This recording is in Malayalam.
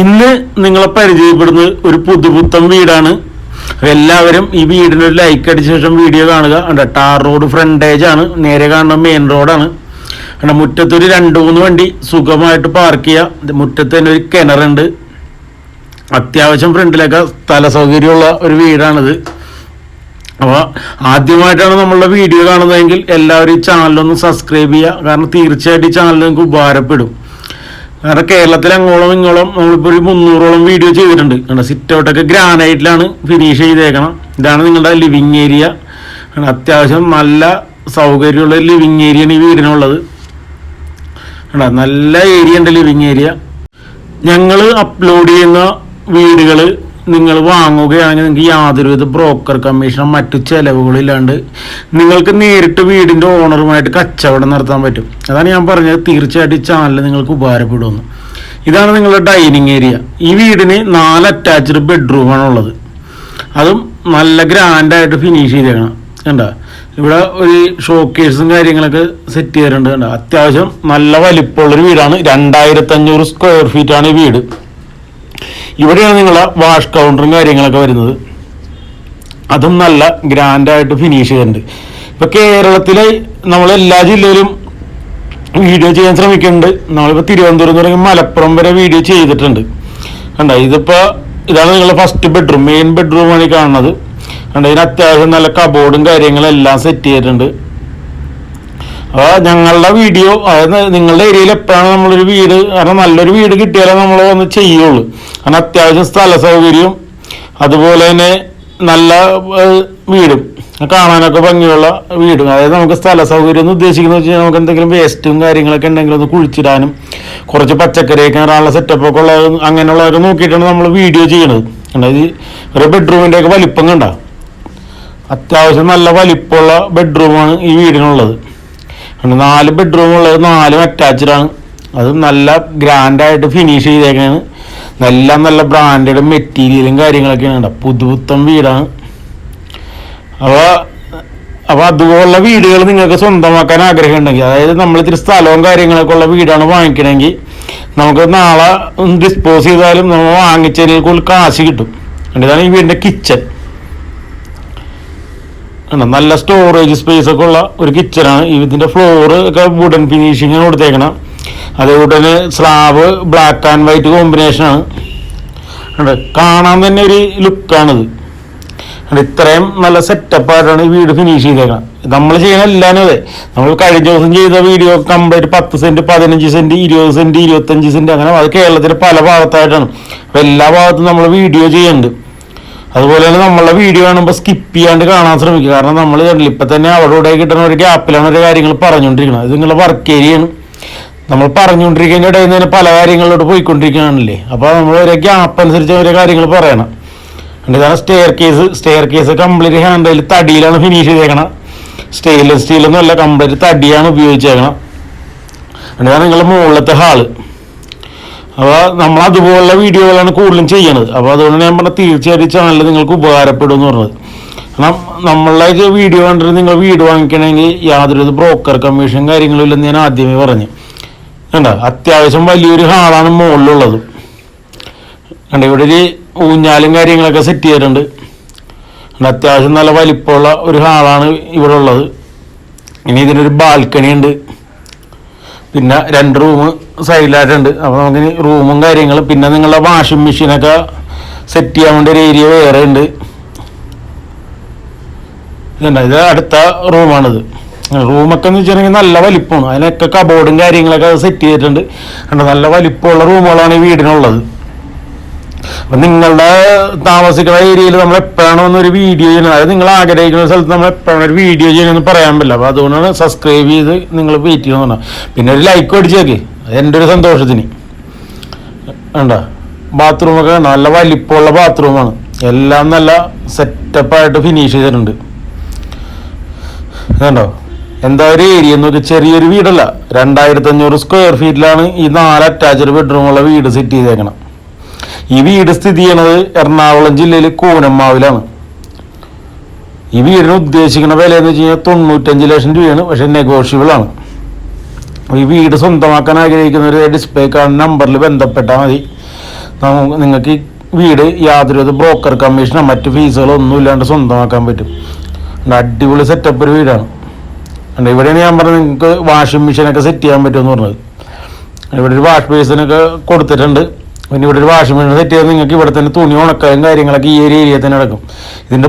ഇന്ന് നിങ്ങളെ പരിചയപ്പെടുന്നത് ഒരു പുതുപുത്തൻ വീടാണ്. എല്ലാവരും ഈ വീടിന് ഒരു ലൈക്ക് അടിച്ച ശേഷം വീഡിയോ കാണുക. അവിടെ ടാർ റോഡ് ഫ്രണ്ടേജ് ആണ്. നേരെ കാണുന്ന മെയിൻ റോഡാണ് കണ്ട മുറ്റത്തൊരു രണ്ട് മൂന്ന് വണ്ടി സുഖമായിട്ട് പാർക്ക് ചെയ്യുക മുറ്റത്ത് തന്നെ ഒരു കിണറുണ്ട്. അത്യാവശ്യം ഫ്രണ്ടിലൊക്കെ സ്ഥല സൗകര്യമുള്ള ഒരു വീടാണിത്. അപ്പോൾ ആദ്യമായിട്ടാണ് നമ്മളുടെ വീഡിയോ കാണുന്നതെങ്കിൽ എല്ലാവരും ഈ ചാനലൊന്ന് സബ്സ്ക്രൈബ് ചെയ്യുക. കാരണം തീർച്ചയായിട്ടും ഈ ചാനൽ നിങ്ങൾക്ക് ഉപകാരപ്പെടും. കാരണം കേരളത്തിൽ അങ്ങോളം ഇങ്ങോളം നമ്മളിപ്പോൾ ഒരു മുന്നൂറോളം വീഡിയോ ചെയ്തിട്ടുണ്ട്. കണ്ട? സിറ്റ് ഔട്ടൊക്കെ ഗ്രാനൈറ്റിലാണ് ഫിനിഷ് ചെയ്തേക്കണം. ഇതാണ് നിങ്ങളുടെ ലിവിങ് ഏരിയ അത്യാവശ്യം നല്ല സൗകര്യമുള്ള ലിവിങ് ഏരിയയാണ് ഈ വീടിനുള്ളത്. കണ്ടോ? നല്ല ഏരിയ ഉണ്ട് ലിവിങ് ഏരിയ ഞങ്ങൾ അപ്ലോഡ് ചെയ്യുന്ന വീടുകൾ നിങ്ങൾ വാങ്ങുകയാണെങ്കിൽ നിങ്ങൾക്ക് യാതൊരുവിധ ബ്രോക്കർ കമ്മീഷനും മറ്റു ചെലവുകളില്ലാണ്ട് നിങ്ങൾക്ക് നേരിട്ട് വീടിന്റെ ഓണറുമായിട്ട് കച്ചവടം നടത്താൻ പറ്റും. അതാണ് ഞാൻ പറഞ്ഞത്. തീർച്ചയായിട്ടും ഈ ചാനൽ നിങ്ങൾക്ക് ഉപകാരപ്പെടുമെന്ന്. ഇതാണ് നിങ്ങളുടെ ഡൈനിങ് ഏരിയ ഈ വീടിന് നാല് അറ്റാച്ച്ഡ് ബെഡ്റൂമാണ് ഉള്ളത്. അതും നല്ല ഗ്രാൻഡായിട്ട് ഫിനിഷ് ചെയ്തേക്കണം. കണ്ട? ഇവിടെ ഒരു ഷോക്കേഴ്സും കാര്യങ്ങളൊക്കെ സെറ്റ് ചെയ്തിട്ടുണ്ട്. കണ്ട? അത്യാവശ്യം നല്ല വലിപ്പമുള്ളൊരു വീടാണ്. രണ്ടായിരത്തി അഞ്ഞൂറ് സ്ക്വയർ ഫീറ്റാണ് ഈ വീട്. ഇവിടെയാണ് നിങ്ങളെ വാഷ് കൗണ്ടറും കാര്യങ്ങളൊക്കെ വരുന്നത്. അതും നല്ല ഗ്രാൻഡായിട്ട് ഫിനിഷ് ചെയ്യുന്നുണ്ട് ഇപ്പൊ കേരളത്തിലെ നമ്മളെല്ലാ ജില്ലയിലും വീഡിയോ ചെയ്യാൻ ശ്രമിക്കുന്നുണ്ട്. നമ്മളിപ്പോൾ തിരുവനന്തപുരം തുടങ്ങി മലപ്പുറം വരെ വീഡിയോ ചെയ്തിട്ടുണ്ട്. കണ്ട? ഇതിപ്പോ ഇതാണ് നിങ്ങളുടെ ഫസ്റ്റ് ബെഡ്റൂം മെയിൻ ബെഡ്റൂമാണ് ഈ കാണുന്നത്. കണ്ട? ഇതിന് അത്യാവശ്യം നല്ല കബോർഡും കാര്യങ്ങളും എല്ലാം സെറ്റ് ചെയ്തിട്ടുണ്ട്. അപ്പോൾ ഞങ്ങളുടെ വീഡിയോ അതായത് നിങ്ങളുടെ ഏരിയയിൽ എപ്പോഴാണ് നമ്മളൊരു വീട് കാരണം നല്ലൊരു വീട് കിട്ടിയാലേ നമ്മൾ വന്ന് ചെയ്യുള്ളൂ. കാരണം അത്യാവശ്യം സ്ഥല സൗകര്യവും അതുപോലെ തന്നെ നല്ല വീടും. കാണാനൊക്കെ ഭംഗിയുള്ള വീടും. അതായത് നമുക്ക് സ്ഥല സൗകര്യം എന്ന് ഉദ്ദേശിക്കുന്നത് വെച്ച് കഴിഞ്ഞാൽ നമുക്ക് എന്തെങ്കിലും വേസ്റ്റും കാര്യങ്ങളൊക്കെ ഉണ്ടെങ്കിൽ ഒന്ന് കുഴിച്ചിടാനും കുറച്ച് പച്ചക്കറിയൊക്കെ സെറ്റപ്പ് ഒക്കെ ഉള്ള അങ്ങനെയുള്ളവരെ നോക്കിയിട്ടാണ് നമ്മൾ വീഡിയോ ചെയ്യണത്. അതായത് ഒരു ബെഡ്റൂമിന്റെ ഒക്കെ വലിപ്പം കണ്ട? അത്യാവശ്യം നല്ല വലിപ്പമുള്ള ബെഡ്റൂമാണ് ഈ വീടിനുള്ളത്. നാല് ബെഡ്റൂം ഉള്ളത് നാലും അറ്റാച്ച്ഡ് ആണ്. അത് നല്ല ഗ്രാൻഡായിട്ട് ഫിനിഷ് ചെയ്തേക്കാണ്. നല്ല നല്ല ബ്രാൻഡഡ് മെറ്റീരിയലും കാര്യങ്ങളൊക്കെയാണ് ഉണ്ടാവും പുതുപുത്തൻ വീടാണ്. അപ്പോൾ അപ്പോൾ അതുപോലുള്ള വീടുകൾ നിങ്ങൾക്ക് സ്വന്തമാക്കാൻ ആഗ്രഹം ഉണ്ടെങ്കിൽ അതായത് നമ്മൾ ഇത്തിരി സ്ഥലവും കാര്യങ്ങളൊക്കെ ഉള്ള വീടാണ് വാങ്ങിക്കണമെങ്കിൽ നമുക്ക് നാളെ ഡിസ്പോസ് ചെയ്താലും നമ്മൾ വാങ്ങിച്ചതിൽ കൂടുതൽ കാശ് കിട്ടും. ഇതാണ് ഈ വീടിന്റെ കിച്ചൺ ആണ് നല്ല സ്റ്റോറേജ് സ്പേസ് ഒക്കെ ഉള്ള ഒരു കിച്ചണാണ് ഇതിന്റെ ഫ്ലോർ ഒക്കെ വുഡൻ ഫിനിഷിങ് കൊടുത്തേക്കണം. അതേപോലെ തന്നെ സ്ലാബ് ബ്ലാക്ക് ആൻഡ് വൈറ്റ് കോമ്പിനേഷനാണ് ഉണ്ട് കാണാൻ തന്നെ ഒരു ലുക്കാണിത് ഇത്രയും നല്ല സെറ്റപ്പ് ആയിട്ടാണ് ഈ വീട് ഫിനിഷ് ചെയ്തേക്കണം. നമ്മൾ ചെയ്യണ എല്ലാനും അതെ നമ്മൾ കഴിഞ്ഞ ദിവസം ചെയ്ത വീഡിയോ കംപ്ലീറ്റ് പത്ത് സെന്റ് പതിനഞ്ച് സെന്റ് ഇരുപത് സെന്റ് ഇരുപത്തഞ്ച് സെന്റ് അങ്ങനെ അത് കേരളത്തിലെ പല ഭാഗത്തായിട്ടാണ്. അപ്പൊ എല്ലാ ഭാഗത്തും നമ്മൾ വീഡിയോ ചെയ്യുന്നുണ്ട്. അതുപോലെ തന്നെ നമ്മളെ വീഡിയോ കാണുമ്പോൾ സ്കിപ്പ് ചെയ്യാണ്ട് കാണാൻ ശ്രമിക്കുക. കാരണം നമ്മൾ ഇപ്പം തന്നെ അവിടെ ഇവിടെ കിട്ടുന്ന ഒരു ഗ്യാപ്പിലാണ് ഒരു കാര്യങ്ങൾ പറഞ്ഞുകൊണ്ടിരിക്കുന്നത്. അത് നിങ്ങളുടെ വർക്ക് ഏരിയയാണ് നമ്മൾ പറഞ്ഞുകൊണ്ടിരിക്കുന്നതിന്റെ ഇടയിൽ നിന്ന് പല കാര്യങ്ങളിലോട്ട് പോയിക്കൊണ്ടിരിക്കുകയാണല്ലേ. അപ്പോൾ നമ്മൾ ഒരു ഗ്യാപ്പ് അനുസരിച്ച് ഓരോ കാര്യങ്ങൾ പറയണം. ഇതാണ് staircase staircase complete handle തടിയിലാണ് ഫിനിഷ് ചെയ്തേക്കണം സ്റ്റെയിൻലെസ് സ്റ്റീലൊന്നും അല്ല കംപ്ലീറ്റ് തടിയാണ് ഉപയോഗിച്ചേക്കണം എന്നിട്ടാണ് നിങ്ങളുടെ മുകളിലത്തെ ഹാൾ അപ്പോൾ നമ്മൾ അതുപോലുള്ള വീഡിയോകളാണ് കൂടുതലും ചെയ്യണത്. അപ്പോൾ അതുകൊണ്ട് ഞാൻ പറഞ്ഞ തീർച്ചയായിട്ടും ചാനൽ നിങ്ങൾക്ക് ഉപകാരപ്പെടും എന്ന് പറഞ്ഞത്. കാരണം നമ്മളെ വീഡിയോ കണ്ടിട്ട് നിങ്ങൾ വീട് വാങ്ങിക്കണമെങ്കിൽ യാതൊരു ബ്രോക്കർ കമ്മീഷൻ കാര്യങ്ങളും ഇല്ലെന്ന് ഞാൻ ആദ്യമേ പറഞ്ഞു. കണ്ടോ? അത്യാവശ്യം വലിയൊരു ഹാളാണ് മുകളിലുള്ളത് കണ്ട? ഇവിടെ ഒരു ഊഞ്ഞാലും കാര്യങ്ങളൊക്കെ സെറ്റ് ചെയ്തിട്ടുണ്ട്. അത്യാവശ്യം നല്ല വലിപ്പമുള്ള ഒരു ഹാളാണ് ഇവിടെ ഉള്ളത്. ഇനി ഇതിനൊരു ബാൽക്കണി ഉണ്ട്. പിന്നെ രണ്ട് റൂം സൈഡിലായിട്ടുണ്ട്. അപ്പോൾ നമുക്ക് റൂമും കാര്യങ്ങളും പിന്നെ നിങ്ങളുടെ വാഷിംഗ് മെഷീനൊക്കെ സെറ്റ് ചെയ്യാൻ വേണ്ടി ഒരു ഏരിയ വേറെ ഉണ്ട്. ഇതുണ്ട്. ഇത് അടുത്ത റൂമാണിത് റൂമൊക്കെ എന്ന് വെച്ചിട്ടുണ്ടെങ്കിൽ നല്ല വലിപ്പമാണ്. അതിനൊക്കെ കബോർഡും കാര്യങ്ങളൊക്കെ സെറ്റ് ചെയ്തിട്ടുണ്ട്. കണ്ടോ? നല്ല വലിപ്പമുള്ള റൂമുകളാണ് ഈ വീടിനുള്ളത്. അപ്പം നിങ്ങളുടെ താമസിക്കുന്ന ഏരിയയിൽ നമ്മൾ എപ്പോഴാണോ ഒരു വീഡിയോ ചെയ്യുന്നത്? അതായത് നിങ്ങൾ ആഗ്രഹിക്കുന്ന സ്ഥലത്ത് നമ്മൾ എപ്പോഴാണ് ഒരു വീഡിയോ ചെയ്യണമെന്ന് പറയാൻ പറ്റില്ല. അപ്പോൾ അതുകൊണ്ടാണ് സബ്സ്ക്രൈബ് ചെയ്ത് നിങ്ങൾ വെയിറ്റ് ചെയ്യുന്ന പിന്നെ ഒരു ലൈക്ക് അടിച്ചേക്ക് എന്റെ ഒരു സന്തോഷത്തിന്. വേണ്ട ബാത്റൂമൊക്കെ നല്ല വലിപ്പമുള്ള ബാത്റൂമാണ് എല്ലാം നല്ല സെറ്റപ്പായിട്ട് ഫിനിഷ് ചെയ്തിട്ടുണ്ട്. കണ്ടോ? എന്താ ഒരു ഏരിയ എന്ന് വെച്ചാൽ ചെറിയൊരു വീടല്ല. രണ്ടായിരത്തി അഞ്ഞൂറ് സ്ക്വയർ ഫീറ്റിലാണ് ഈ നാല് അറ്റാച്ച്ഡ് ബെഡ്റൂമുള്ള വീട് സെറ്റ് ചെയ്തേക്കണം. ഈ വീട് സ്ഥിതി ചെയ്യണത് എറണാകുളം ജില്ലയിൽ കൂനമ്മാവിലാണ്. ഈ വീടിന് ഉദ്ദേശിക്കുന്ന വില എന്ന് വെച്ച് കഴിഞ്ഞാൽ തൊണ്ണൂറ്റഞ്ച് ലക്ഷം രൂപയാണ് പക്ഷെ നെഗോഷ്യബിൾ ആണ്. ഈ വീട് സ്വന്തമാക്കാൻ ആഗ്രഹിക്കുന്നവർ ഡിസ്പ്ലേ കാണുന്ന നമ്പറിൽ ബന്ധപ്പെട്ടാൽ മതി. നിങ്ങൾക്ക് വീട് യാതൊരു ബ്രോക്കർ കമ്മീഷനോ മറ്റ് ഫീസുകളോ ഒന്നും ഇല്ലാണ്ട് സ്വന്തമാക്കാൻ പറ്റും. അടിപൊളി സെറ്റപ്പ് ഒരു വീടാണ്. അല്ല ഇവിടെയാണ് ഞാൻ പറഞ്ഞത് നിങ്ങൾക്ക് വാഷിംഗ് മെഷീനൊക്കെ സെറ്റ് ചെയ്യാൻ പറ്റുമെന്ന് പറഞ്ഞത്. ഇവിടെ ഒരു വാഷ് ബേസിനൊക്കെ കൊടുത്തിട്ടുണ്ട്. പിന്നെ ഇവിടെ ഒരു വാഷിംഗ് മെഷീൻ സെറ്റ് ചെയ്ത് നിങ്ങൾക്ക് ഇവിടെ തന്നെ തുണി ഉണക്കാനും കാര്യങ്ങളൊക്കെ ഈ ഒരു ഏരിയ തന്നെ നടക്കും. ഇതിന്റെ